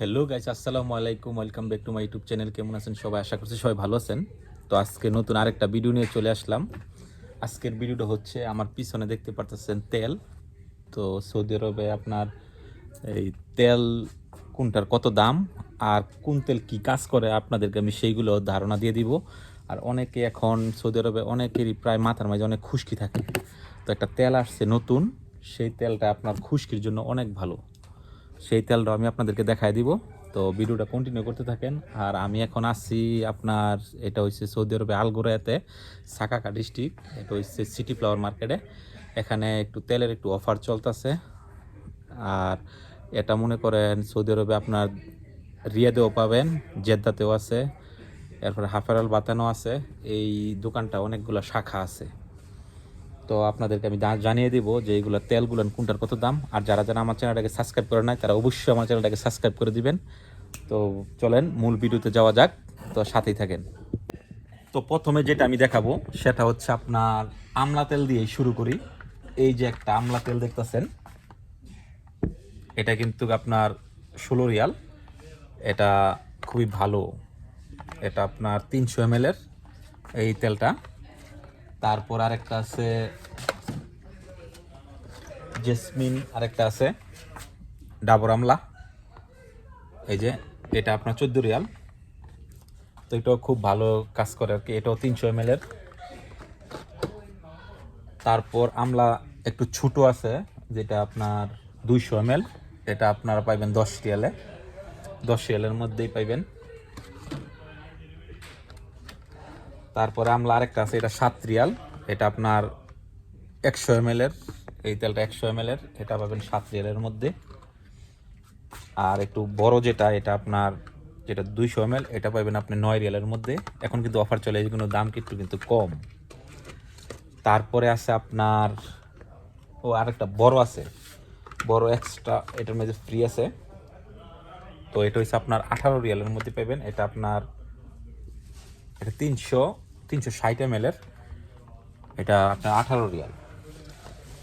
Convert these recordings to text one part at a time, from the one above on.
Hello guys আসসালামু আলাইকুম welcome back to my YouTube channel কেমন আছেন সবাই? আশা করছি সবাই ভালো আছেন। তো আজকে নতুন আরেকটা ভিডিও নিয়ে চলে আসলাম। আজকের ভিডিওটা হচ্ছে, আমার পিছনে দেখতে পারতেছেন তেল। তো সৌদি আরবে আপনার এই তেল কোনটার কত দাম, আর কোন তেল কি কাজ করে, আপনাদেরকে আমি সেইগুলো ধারণা দিয়ে দিব। আর অনেকে এখন সৌদি আরবে অনেকেরই প্রায় মাথার মাঝে অনেক খুশকি থাকে। তো একটা তেল আসছে নতুন, সেই তেলটা আপনার খুশকির জন্য অনেক ভালো। সেই তেলটা আমি আপনাদেরকে দেখাই দিব। তো ভিডিওটা কন্টিনিউ করতে থাকেন। আর আমি এখন আসছি আপনার, এটা হচ্ছে সৌদি আরবে আলগোরাতে, সাকাকা ডিস্ট্রিক্ট এটা হচ্ছে সিটি ফ্লাওয়ার মার্কেটে এখানে একটু তেলের একটু অফার চলতেছে। আর এটা মনে করেন সৌদি আরবে আপনার রিয়াদেও পাবেন, জেদ্দাতেও আছে, এরপরে হাফারাল বাতানো আছে। এই দোকানটা অনেকগুলো শাখা আছে। তো আপনাদেরকে আমি জানিয়ে দিব যে এইগুলো তেলগুলো কোনটার কত দাম। আর যারা যারা আমার চ্যানেলটাকে সাবস্ক্রাইব করে নাই, তারা অবশ্যই আমার চ্যানেলটাকে সাবস্ক্রাইব করে দিবেন। তো চলেন, মূল ভিডিওতে যাওয়া যাক। তো সাথেই থাকেন। তো প্রথমে যেটা আমি দেখাবো, সেটা হচ্ছে আপনার আমলা তেল দিয়ে শুরু করি। এই যে একটা আমলা তেল দেখতেছেন, এটা কিন্তু আপনার ষোলো রিয়াল। এটা খুবই ভালো। এটা আপনার তিনশো এম এই তেলটা। তারপর আরেকটা আছে জেসমিন, আরেকটা আছে ডাবর আমলা। এই যে, এটা আপনার চোদ্দ রিয়াল। তো এটাও খুব ভালো কাজ করে আর কি, এটাও তিনশো এম এর। তারপর আমলা একটু ছোটো আছে, যেটা আপনার দুইশো এম এটা আপনারা পাইবেন দশ রিয়ালে। দশ রিয়ালের মধ্যেই পাইবেন। তারপরে আমলা আরেকটা আছে, এটা সাত রিয়াল। এটা আপনার একশো এম এর, এই তেলটা একশো এম এর, এটা পাবেন সাত রিয়ালের মধ্যে। আর একটু বড় যেটা, এটা আপনার যেটা দুইশো এম এটা পাবেন আপনি নয় রিয়ালের মধ্যে। এখন কিন্তু অফার চলে এগুলো দাম কিন্তু কিন্তু কম। তারপরে আছে আপনার, ও আরেকটা বড় আছে। বড় এক্সট্রা এটার মধ্যে ফ্রি আছে। তো এটা হচ্ছে আপনার আঠারো রিয়ালের মধ্যে পাবেন। এটা আপনার, এটা তিনশো। তিনশো ষাট এম এর এটা আপনার আঠারো রিয়াল।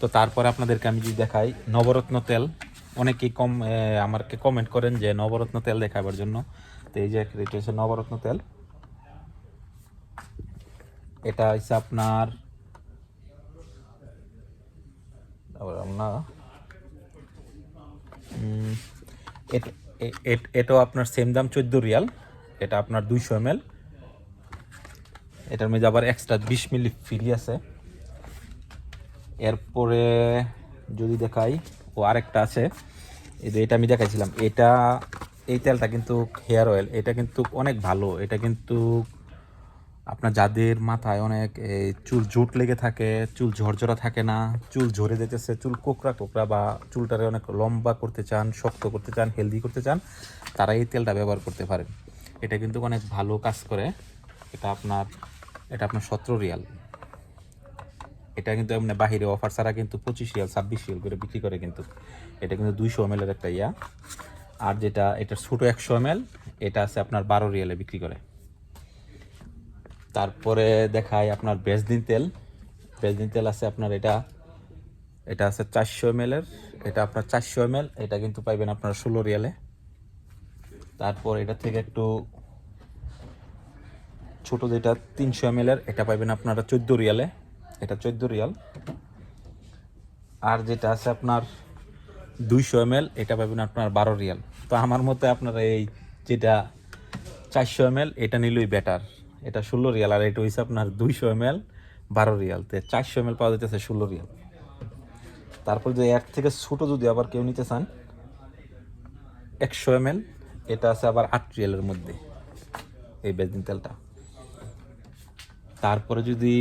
তো তারপরে আপনাদেরকে আমি যদি দেখাই নবরত্ন তেল। অনেকেই কম আমাকে কমেন্ট করেন যে নবরত্ন তেল দেখাবার জন্য। তো এই যে এটা হচ্ছে নবরত্ন তেল। এটা হচ্ছে আপনার এট- এটাও আপনার সেম দাম চোদ্দ রিয়াল। এটা আপনার দুইশো এম এটার মধ্যে আবার এক্সট্রা বিশ মিলি ফ্রি আছে। এরপরে যদি দেখাই, ও আরেকটা আছে। এই এটা আমি দেখাইছিলাম, এটা, এই তেলটা কিন্তু হেয়ার অয়েল এটা কিন্তু অনেক ভালো। এটা কিন্তু আপনার যাদের মাথায় অনেক চুল জুট লেগে থাকে, চুল ঝরঝরা থাকে না, চুল ঝরে যেতেছে, চুল কোকড়া কোকড়া বা চুলটারে অনেক লম্বা করতে চান, শক্ত করতে চান হেলদি করতে চান, তারা এই তেলটা ব্যবহার করতে পারেন। এটা কিন্তু অনেক ভালো কাজ করে। এটা আপনার এটা আপনার সতেরো রিয়াল। এটা কিন্তু এমনি বাহিরে অফার ছাড়া কিন্তু পঁচিশ রিয়াল, ছাব্বিশ রিয়াল করে বিক্রি করে কিন্তু। এটা কিন্তু দুইশো এম একটা ইয়া। আর যেটা এটা ছোটো একশো এম এটা আছে আপনার বারো রিয়ালে বিক্রি করে। তারপরে দেখায় আপনার বেজদিন তেল। বেজদিন তেল আছে আপনার এটা এটা আছে চারশো এম এটা আপনার চারশো এম এটা কিন্তু পাইবেন আপনার ষোলো রিয়ালে। তারপর এটা থেকে একটু ছোট যেটা তিনশো এম এটা পাইবেন আপনারা চোদ্দ রিয়ালে। এটা চোদ্দ রিয়াল। আর যেটা আছে আপনার দুইশো এম এটা পাবেন আপনার বারো রিয়াল। তো আমার মতে আপনারা এই যেটা চারশো এম এটা নিলেই বেটার এটা ষোলো রিয়াল, আর এটা হচ্ছে আপনার দুইশো এম বারো রিয়াল। তো চারশো এম পাওয়া যেতেছে ষোলো রিয়াল। তারপর যে এক থেকে ছোটো যদি আবার কেউ নিতে চান, একশো এম এটা আছে আবার আট রিয়ালের মধ্যে, এই বেদিন তেলটা। তারপরে যদি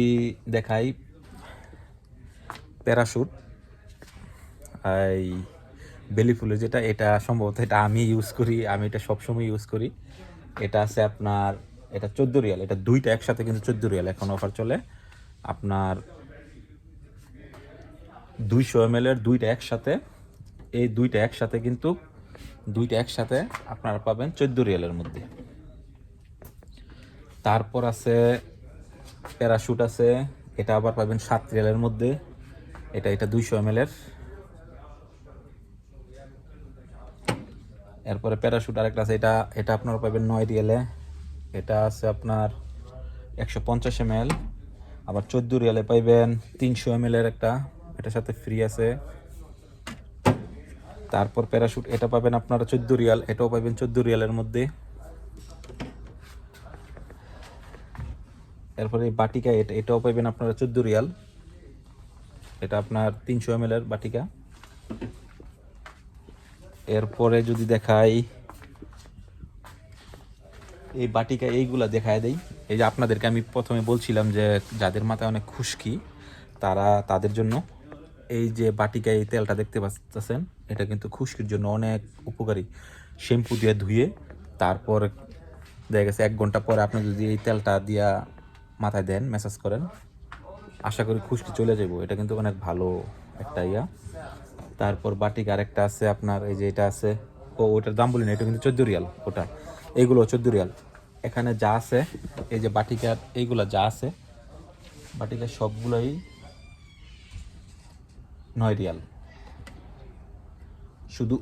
দেখাই প্যারাশুট, এই বেলি ফুলের যেটা, এটা সম্ভবত এটা আমি ইউজ করি, আমি এটা সবসময় ইউজ করি। এটা আছে আপনার, এটা চোদ্দ রিয়াল, এটা দুইটা একসাথে কিন্তু চোদ্দ রিয়াল এখন অফার চলে। আপনার দুইশো এম এর দুইটা একসাথে, এই দুইটা একসাথে কিন্তু দুইটা একসাথে আপনারা পাবেন চোদ্দ রিয়ালের মধ্যে। তারপর আছে প্যারাশুট আছে। এটা আবার পাবেন সাত রিয়ালের মধ্যে। এটা এটা দুইশো এম এর। এরপরে প্যারাশুট আরেকটা আছে। এটা এটা আপনারা পাবেন নয় রিয়েলে। এটা আছে আপনার একশো পঞ্চাশ এম আবার চোদ্দ রিয়ালে পাইবেন তিনশো এম এর একটা। এটার সাথে ফ্রি আছে। তারপর প্যারাশুট এটা পাবেন আপনারা চোদ্দ রিয়াল। এটাও পাবেন চোদ্দ রিয়ালের মধ্যে। এরপরে এই বাটিকা, এটা এটাও পাবেন আপনারা চোদ্দ রিয়াল। এটা আপনার তিনশো এম এর বাটিকা। এরপরে যদি দেখাই, এই বাটিকা এইগুলা দেখায় দেই। এই যে আপনাদেরকে আমি প্রথমে বলছিলাম যে যাদের মাথায় অনেক খুশকি, তারা তাদের জন্য এই যে বাটিকা, এই তেলটা দেখতে পাচ্ছেন, এটা কিন্তু খুশকির জন্য অনেক উপকারী। শ্যাম্পু দিয়ে ধুয়ে, তারপর দেখা গেছে এক ঘণ্টা পরে আপনি যদি এই তেলটা দিয়া মাথায় দেন ম্যাসাজ করেন। আশা করি খুশকি চলে যাব এটা কিন্তু অনেক ভালো একটা ইয়া। তারপর বাটিক আরেকটা আছে আপনার, এই যে এটা আছে। ও, ওটার দাম বলি না, এটা কিন্তু চোদ্দ রিয়াল ওটা। এইগুলো চোদ্দ রিয়াল। এখানে যা আছে, এই যে বাটিকার এইগুলো যা আছে, বাটিকার সবগুলোই নয় রিয়াল। শুধু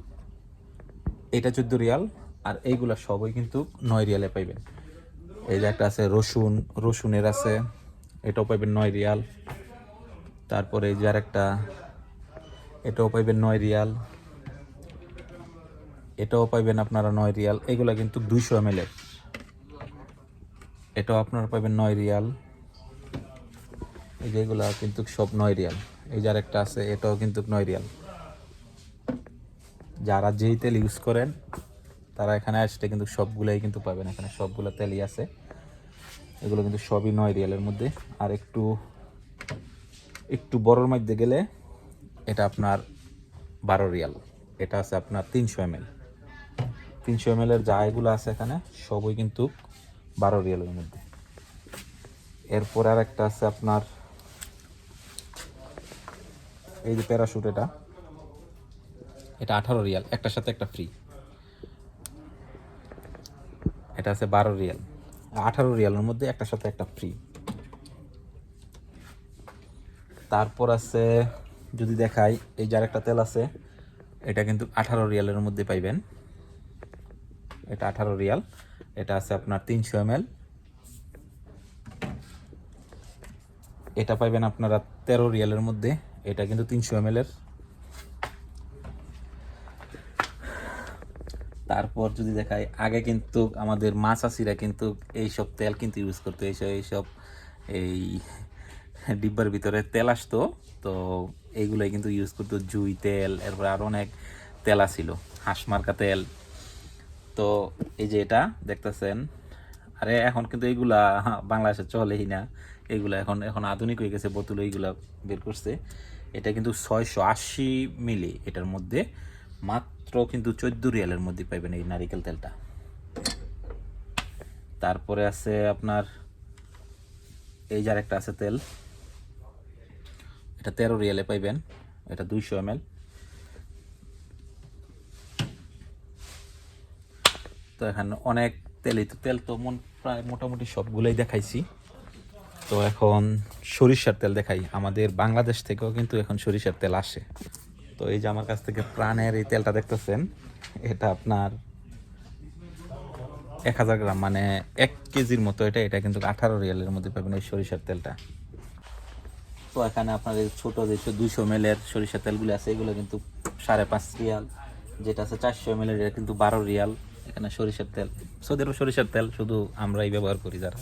এটা চোদ্দ রিয়াল, আর এইগুলা সবই কিন্তু নয় রিয়ালে পাইবেন। এই যে একটা আছে, রসুন, রসুনের আছে, এটাও পাইবেন নয় রিয়াল। তারপরে এই যে আরেকটা, এটাও পাইবেন নয় রিয়াল। এটাও পাইবেন আপনারা নয় রিয়াল। এগুলা কিন্তু দুইশো এম এর। এটাও আপনারা পাইবেন নয় রিয়াল। এই যেগুলা কিন্তু সব নয় রিয়াল। এই যার একটা আছে, এটাও কিন্তু নয় রিয়াল। যারা যেই তেল ইউজ করেন তারা এখানে আসলে কিন্তু সবগুলাই কিন্তু পাবেন। এখানে সবগুলো তেলই আছে। এগুলো কিন্তু সবই নয় রিয়ালের মধ্যে। আর একটু একটু বড়োর মধ্যে গেলে এটা আপনার বারো রিয়াল। এটা আছে আপনার তিনশো এম এল তিনশো এম এর যা এগুলো আছে এখানে, সবই কিন্তু বারো রিয়ালের মধ্যে। এরপর আর একটা আছে আপনার, এই যে প্যারাশুট এটা। এটা আঠারো রিয়াল, একটার সাথে একটা ফ্রি এটা আছে বারো রিয়াল। আঠারো রিয়ালের মধ্যে একটার সাথে একটা ফ্রি তারপর আছে, যদি দেখাই, এই যার একটা তেল আছে, এটা কিন্তু আঠারো রিয়ালের মধ্যে পাইবেন। এটা আঠারো রিয়াল। এটা আছে আপনার তিনশো এম এটা পাইবেন আপনারা তেরো রিয়ালের মধ্যে। এটা কিন্তু তিনশো এম এর তারপর যদি দেখাই, আগে কিন্তু আমাদের মাছাসিরা কিন্তু এইসব তেল কিন্তু ইউজ করতো, এইসব এইসব এই ডিব্বার ভিতরে তেল আসতো। তো এইগুলোই কিন্তু ইউজ করতো, জুই তেল, এরপর আরও অনেক তেল ছিল হাঁস মার্কা তেল। তো এই যে এটা দেখতেছেন, আরে এখন কিন্তু এইগুলা বাংলাদেশে চলেই না। এইগুলা এখন এখন আধুনিক হয়ে গেছে, বোতল এইগুলা বের করছে। এটা কিন্তু ছয়শো আশি মিলি, এটার মধ্যে। মাত্র কিন্তু চোদ্দ রিয়ালের মধ্যে পাইবেন এই নারিকেল তেলটা। তারপরে আছে আপনার, এই যার একটা আছে তেল। এটা তেরো রিয়ালে পাইবেন, এটা দুইশো এম তো এখানে অনেক তেলই তো, তেল তো মন প্রায় মোটামুটি সবগুলোই দেখাইছি। তো এখন সরিষার তেল দেখাই, আমাদের বাংলাদেশ থেকেও কিন্তু এখন সরিষার তেল আসে। তো এই যে আমার কাছ থেকে প্রাণের এই তেলটা দেখতেছেন, এটা আপনার এক হাজার গ্রাম মানে এক কেজির মতো এটা এটা কিন্তু আঠারো রিয়ালের মধ্যে পাবেন এই সরিষার তেলটা। তো এখানে আপনার এই ছোটো যে দুইশো এম এর সরিষার তেলগুলো আছে, এগুলো কিন্তু সাড়ে পাঁচ রিয়াল, যেটা আছে চারশো এম এর, এটা কিন্তু বারো রিয়াল এখানে সরিষার তেল। সৌদি আরব সরিষার তেল, শুধু আমরাই ব্যবহার করি যারা।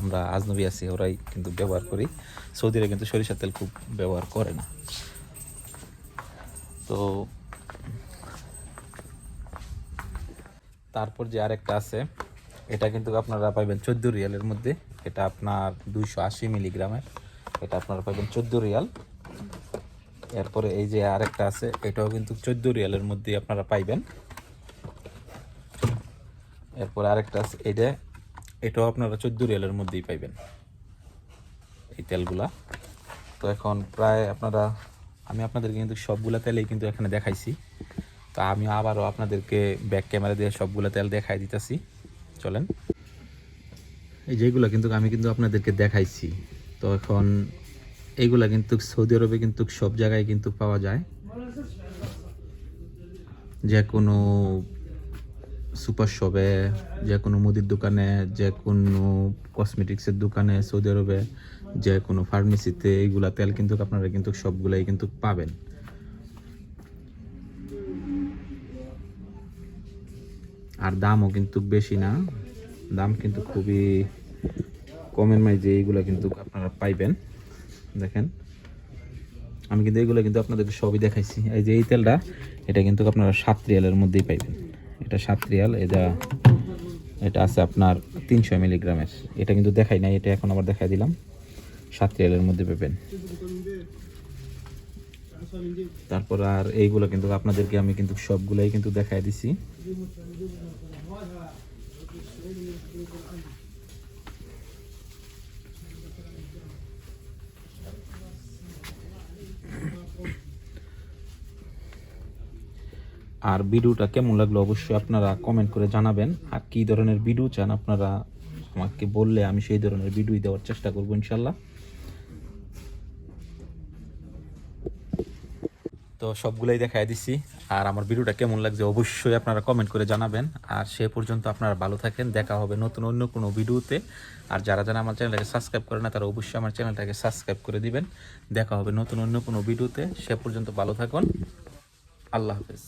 আমরা আজনবী আছি, ওরাই কিন্তু ব্যবহার করি। সৌদিরা কিন্তু সরিষার তেল খুব ব্যবহার করে না। তো তারপর যে আরেকটা আছে, এটা কিন্তু আপনারা পাইবেন চোদ্দ রিয়ালের মধ্যে। এটা আপনার দুইশো আশি মিলিগ্রামের। এটা আপনারা পাইবেন চোদ্দ রিয়াল। এরপরে এই যে আরেকটা আছে, এটাও কিন্তু চোদ্দ রিয়ালের মধ্যে আপনারা পাইবেন। এরপর আরেকটা আছে এটা এটাও আপনারা চোদ্দ রিয়ালের মধ্যেই পাইবেন। এই তেলগুলা। তো এখন প্রায় আপনারা আমি আপনাদেরকে কিন্তু সবগুলো তেলেই কিন্তু এখানে দেখাইছি। তো আমি আবারও আপনাদেরকে ব্যাক ক্যামেরা দিয়ে সবগুলো তেল দেখাই দিতেছি। চলেন। এই যেগুলো কিন্তু আমি কিন্তু আপনাদেরকে দেখাইছি। তো এখন এইগুলা কিন্তু সৌদি আরবে কিন্তু সব জায়গায় কিন্তু পাওয়া যায়। যে কোনো সুপার শপে, যে কোনো মুদির দোকানে, যে কোনো কসমেটিক্সের দোকানে, সৌদি আরবে, যে কোনো ফার্মেসিতে, এইগুলা তেল কিন্তু আপনারা কিন্তু সবগুলাই কিন্তু পাবেন। আর দামও কিন্তু বেশি না। দাম কিন্তু খুবই কমের মাঝে এইগুলো কিন্তু আপনারা পাইবেন। দেখেন, আমি কিন্তু এইগুলো কিন্তু আপনাদেরকে সবই দেখাইছি। এই যে এই তেলটা, এটা কিন্তু আপনারা সাত রিয়ালের মধ্যেই পাইবেন। এটা সাত রিয়াল এটা এটা আছে আপনার তিনশো মিলিগ্রামের। এটা কিন্তু দেখাই নাই, এটা এখন আবার দেখাই দিলাম। সাত রিয়ালের মধ্যে পেবেন। তারপর আর এইগুলো কিন্তু আপনাদেরকে আমি কিন্তু সবগুলাই কিন্তু দেখাই দিছি। আর ভিডিওটা কেমন লাগল অবশ্যই আপনারা কমেন্ট করে জানাবেন। আর কী ধরনের ভিডিও চান আপনারা আমাকে বললে আমি সেই ধরনের ভিডিও দেওয়ার চেষ্টা করব ইনশাল্লাহ। তো সবগুলাই দেখাই দিছি। আর আমার ভিডিওটা কেমন লাগছে অবশ্যই আপনারা কমেন্ট করে জানাবেন। আর সে পর্যন্ত আপনারা ভালো থাকেন, দেখা হবে নতুন অন্য কোনো ভিডিওতে। আর যারা যারা আমার চ্যানেলটাকে সাবস্ক্রাইব করে না, তারা অবশ্যই আমার চ্যানেলটাকে সাবস্ক্রাইব করে দিবেন। দেখা হবে নতুন অন্য কোনো ভিডিওতে। সে পর্যন্ত ভালো থাকুন। আল্লাহ হাফেজ।